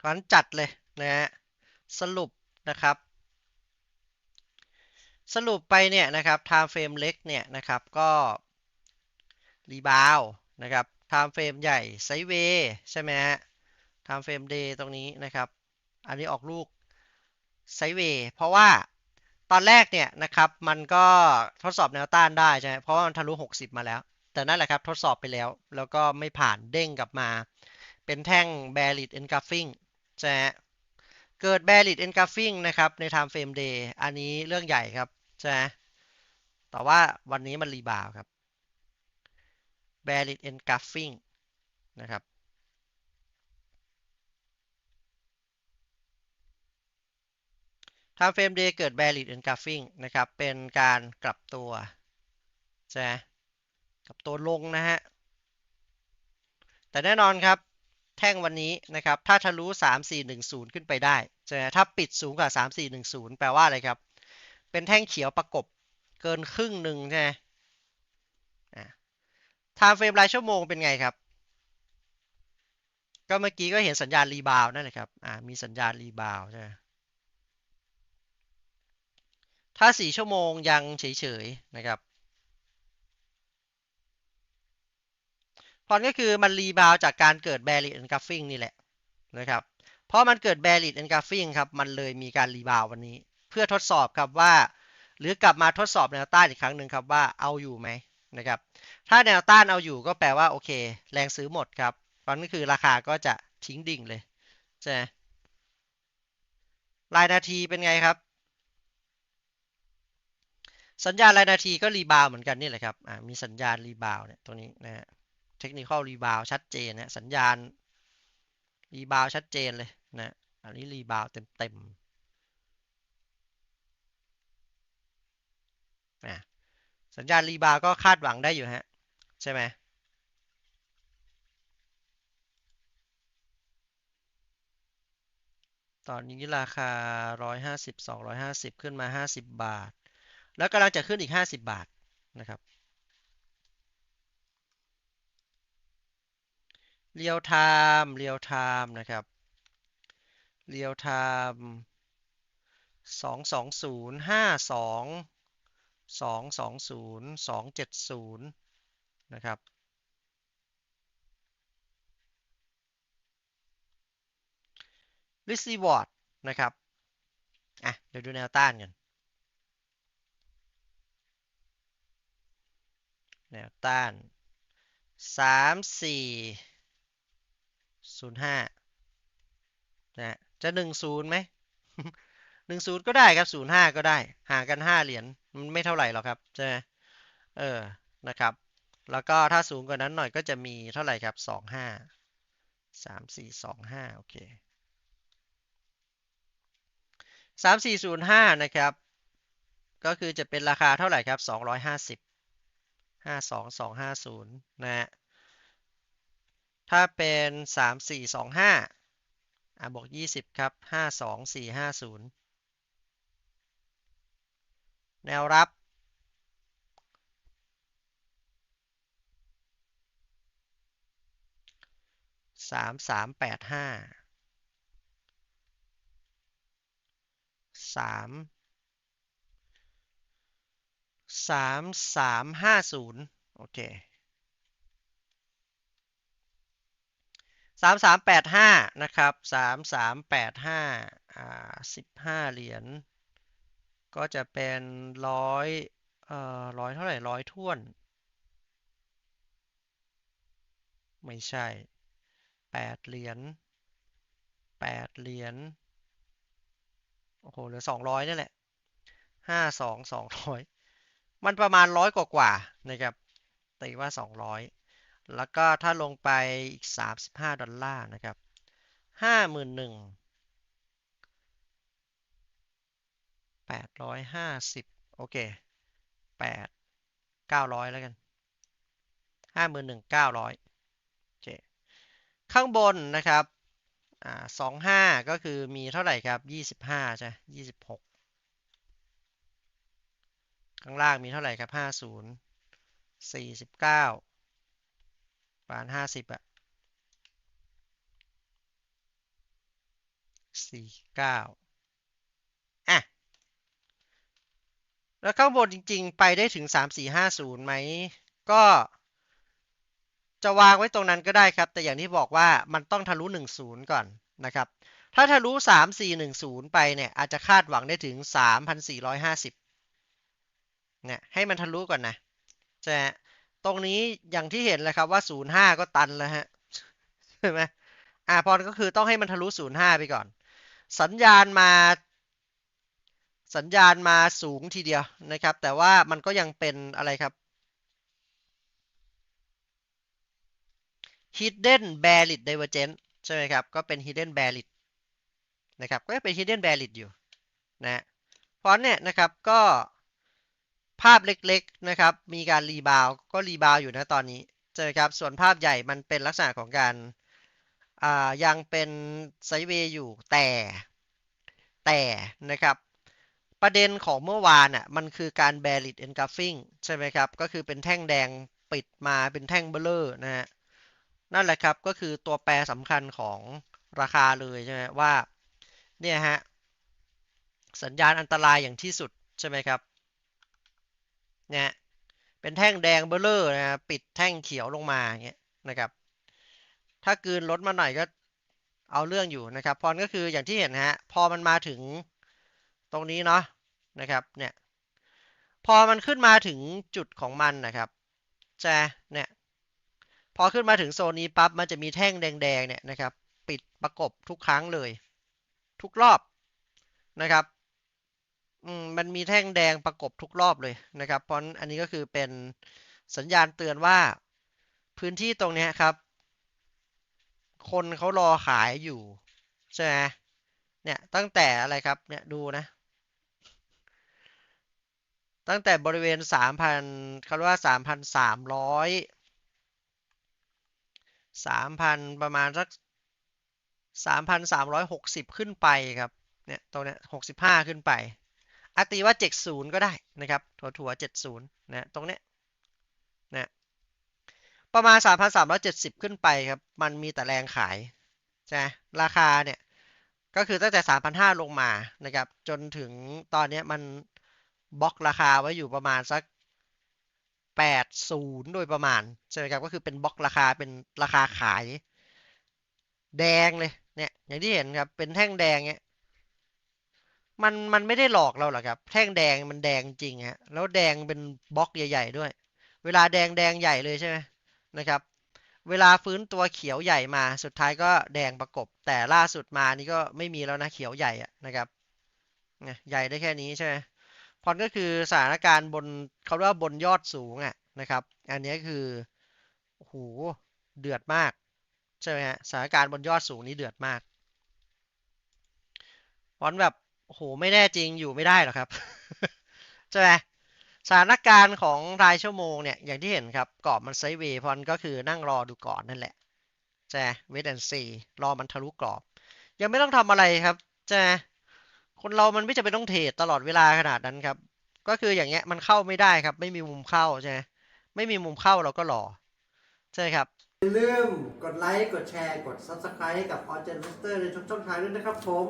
ครั้นจัดเลยนะฮะสรุปนะครับ สรุปไปเนี่ยนะครับ time frame เล็กเนี่ยนะครับก็รีบาวนะครับ time frame ใหญ่ไซเวย์ใช่ไหมฮะ time frame day ตรงนี้นะครับ อันนี้ออกลูกไซเวย์เพราะว่าตอนแรกเนี่ยนะครับมันก็ทดสอบแนวต้านได้ใช่ไหมเพราะว่ามันทะลุ 60 มาแล้ว แต่นั่นแหละครับทดสอบไปแล้ว แล้วก็ไม่ผ่านเด้งกลับมา เป็นแท่ง bearish engulfing ใช่ไหมเกิด bearish engulfing นะครับ ใน time frame day อันนี้เรื่องใหญ่ครับใช่แต่ว่าวันนี้มันรีบาวครับ bearish engulfing นะครับ time frame day เกิด bearish engulfing นะครับ เป็นการกลับตัวใช่กลับตัวลงนะฮะ แต่แน่นอนครับ แท่งวันนี้นะครับ ถ้าทะลุ 3410 ขึ้นไปได้ใช่ไหมถ้าปิดสูงกว่า 3410 แปลว่าอะไรครับ เป็นแท่งเขียวประกบเกินครึ่งหนึ่งใช่ไหมอ่า time frame รายชั่วโมงเป็นไงครับ ก็เมื่อกี้ก็เห็นสัญญาณรีบาวนั่นแหละครับอ่ามีสัญญาณรีบาวใช่ไหมถ้า 4 ชั่วโมงยังเฉยๆนะครับ พอนก็คือมันรีบาวจากการเกิด bearish engulfing นี่แหละนะครับเพราะมันเกิด bearish engulfing ครับมันเลยมีการรีบาววันนี้ เพื่อทดสอบครับว่า หรือกลับมาทดสอบแนวต้านอีกครั้งหนึ่งครับว่าเอาอยู่ไหมนะครับถ้าแนวต้านเอาอยู่ก็แปลว่าโอเค แรงซื้อหมดครับตอนนี้คือราคาก็จะทิ้งดิ่งเลยใช่ไหมรายนาทีเป็นไงครับ สัญญาณรายนาทีก็รีบาวเหมือนกันนี่แหละครับมีสัญญาณรีบาวเนี่ยตรงนี้นะฮะ เทคนิคอลรีบาวชัดเจนนะสัญญาณรีบาวชัดเจนเลยนะอันนี้รีบาวเต็มเต็มนะสัญญาณรีบาวก็คาดหวังได้อยู่ฮะ ใช่ไหมตอนนี้ราคา 150 250 ขึ้นมา 50 บาท แล้วกำลังจะขึ้นอีก 50 บาทนะครับ เรียลไทม์เรียลไทม์นะครับเรียลไทม์สองสองศูนย์ห้าสองสองสองศูนย์สองเจ็ดศูนย์นะครับ r ิ c วอร์ดนะครับ อะ เดี๋ยวดูแนวต้านกัน แนวต้านสามสี่ ศูนย์ห้านะจะหนึ่งศูนย์ไหมหนึ่งศูนย์ก็ได้ครับศูนย์ห้าก็ได้ ห่างกันห้าเหรียญมันไม่เท่าไหร่หรอกครับใช่ไหมเออนะครับ แล้วก็ถ้าสูงกว่านั้นหน่อยก็จะมีเท่าไหร่ครับสองห้าสามสี่สองห้าโอเคสามสี่ศูนย์ห้านะครับ ก็คือจะเป็นราคาเท่าไหร่ครับสองร้อยห้าสิบห้าสองสองห้าศูนย์นะฮะ ถ้าเป็นสามสี่สองห้าอะบวกยี่สิบครับห้าสองสี่ห้าศูนย์แนวรับ สามสามแปดห้าสามสามสามห้าศูนย์โอเค สามสามแปดห้านะครับสามสามแปดห้าอ่าสิบห้าเหรียญก็จะเป็นร้อยเอ่อร้อยเท่าไหร่ร้อยท่วน ไม่ใช่แปดเหรียญแปดเหรียญโอ้โหเหลือสองร้อยนี่แหละห้าสองสองร้อยมันประมาณร้อยกว่าๆนะครับตีว่าสองร้อย แล้วก็ถ้าลงไปอีก 35 ดอลลาร์นะครับ 51,850 โอเค 8 900 แล้วกัน 51,900โอเคข้างบนนะครับอ่า25ก็คือมีเท่าไหร่ครับ25ใช่26ข้างล่างมีเท่าไหร่ครับ50 49 ประมาณห้าสิบอะสี่เก้าอะ แล้วข้างบนจริง ๆ ไปได้ถึงสามสี่ห้าศูนย์ไหม ก็จะวางไว้ตรงนั้นก็ได้ครับ แต่อย่างที่บอกว่ามันต้องทะลุหนึ่งศูนย์ก่อนนะครับ ถ้าทะลุสามสี่หนึ่งศูนย์ไปเนี่ย อาจจะคาดหวังได้ถึงสามพันสี่ร้อยห้าสิบเนี่ยให้มันทะลุก่อนนะใช่ไหม ตรงนี้อย่างที่เห็นเลยครับว่าศูนย์ห้าก็ตันแล้วฮะใช่ไหมอ่าพอก็คือต้องให้มันทะลุศูนย์ห้าไปก่อน สัญญาณมา สัญญาณมาสูงทีเดียวนะครับ แต่ว่ามันก็ยังเป็นอะไรครับ hidden bearish divergence ใช่ไหมครับ ก็เป็น hidden bearish นะครับ ก็ยังเป็น hidden bearish อยู่นะเพราะเนี่ยนะครับก็ ภาพเล็กๆนะครับ มีการรีบาวก็รีบาวอยู่นะตอนนี้ใช่ไหมครับส่วนภาพใหญ่มันเป็นลักษณะของการอ่ายังเป็นไซเวย์อยู่แต่แต่นะครับ ประเด็นของเมื่อวานอะมันคือการ bearish engulfing ใช่ไหมครับ ก็คือเป็นแท่งแดงปิดมาเป็นแท่งเบลเลอร์นะฮะนั่นแหละครับก็คือตัวแปรสำคัญของราคาเลยใช่ไหมว่าเนี่ยฮะสัญญาณอันตรายอย่างที่สุดใช่ไหมครับ เนี่ยเป็นแท่งแดงเบลเลอร์นะปิดแท่งเขียวลงมาอย่างเงี้ยนะครับ ถ้ากืนลดมาหน่อยก็เอาเรื่องอยู่นะครับพรก็คืออย่างที่เห็นนะฮะพอมันมาถึงตรงนี้เนาะนะครับเนี่ยพอมันขึ้นมาถึงจุดของมันนะครับจะเนี่ยพอขึ้นมาถึงโซนนี้ปั๊บมันจะมีแท่งแดงๆเนี่ยนะครับ ปิดประกบทุกครั้งเลย ทุกรอบนะครับ อืมมันมีแท่งแดงประกบทุกรอบเลยนะครับ เพราะอันนี้ก็คือเป็นสัญญาณเตือนว่าพื้นที่ตรงนี้ครับ คนเขารอขายอยู่ใช่ไหมเนี่ยตั้งแต่อะไรครับเนี่ยดูนะ ตั้งแต่บริเวณสามพันเขาเรียกว่าสามพันสามร้อยสามพันประมาณสักสามพันสามร้อยหกสิบขึ้นไปครับเนี่ยตรงเนี้ยหกสิบห้าขึ้นไป อาตีว่าเจ็ดศูนย์ก็ได้นะครับถั่วถัวเจ็ดศูนย์นะ ตรงเนี้ยนะประมาณสามพันสามร้อยเจ็ดสิบขึ้นไปครับ มันมีแต่แรงขายใช่ไหมราคาเนี่ย ก็คือตั้งแต่สามพันห้าลงมานะครับ จนถึงตอนเนี้ยมันบล็อกราคาไว้อยู่ประมาณสัก 80 โดยประมาณ ใช่ไหมครับ ก็คือเป็นบล็อกราคาเป็นราคาขาย แดงเลยเนี่ยอย่างที่เห็นครับ เป็นแท่งแดงเนี่ย มันมันไม่ได้หลอกเราหรอกครับ แท่งแดงมันแดงจริงฮะแล้วแดงเป็นบล็อกใหญ่ ๆ ด้วย เวลาแดงแดงใหญ่เลยใช่ไหมนะครับ เวลาฟื้นตัวเขียวใหญ่มา สุดท้ายก็แดงประกบ แต่ล่าสุดมานี่ก็ไม่มีแล้วนะเขียวใหญ่อะนะครับใหญ่ได้แค่นี้ใช่ไหมพรก็คือสถานการณ์บนเขาเรียกว่าบนยอดสูงอะนะครับ อันนี้คือโอ้โหเดือดมากใช่ไหมฮะสถานการณ์บนยอดสูงนี้เดือดมากพรแบบ โอ้โหไม่แน่จริงอยู่ไม่ได้หรอครับใช่ไหมสถานการณ์ของรายชั่วโมงเนี่ย อย่างที่เห็นครับกรอบมันไซเวย์พรก็คือนั่งรอดูก่อนนั่นแหละใช่เวทแอนซีรอมันทะลุกรอบ ยังไม่ต้องทำอะไรครับใช่คนเรามันไม่จำเป็นต้องเทรดตลอดเวลาขนาดนั้นครับ ก็คืออย่างเงี้ยมันเข้าไม่ได้ครับ ไม่มีมุมเข้าใช่ไหมไม่มีมุมเข้าเราก็รอใช่ครับอย่าลืมกดไลค์กดแชร์กด Subscribe กับ o r g e n m a s t e r ในทุกช่องทางด้วยนะครับผม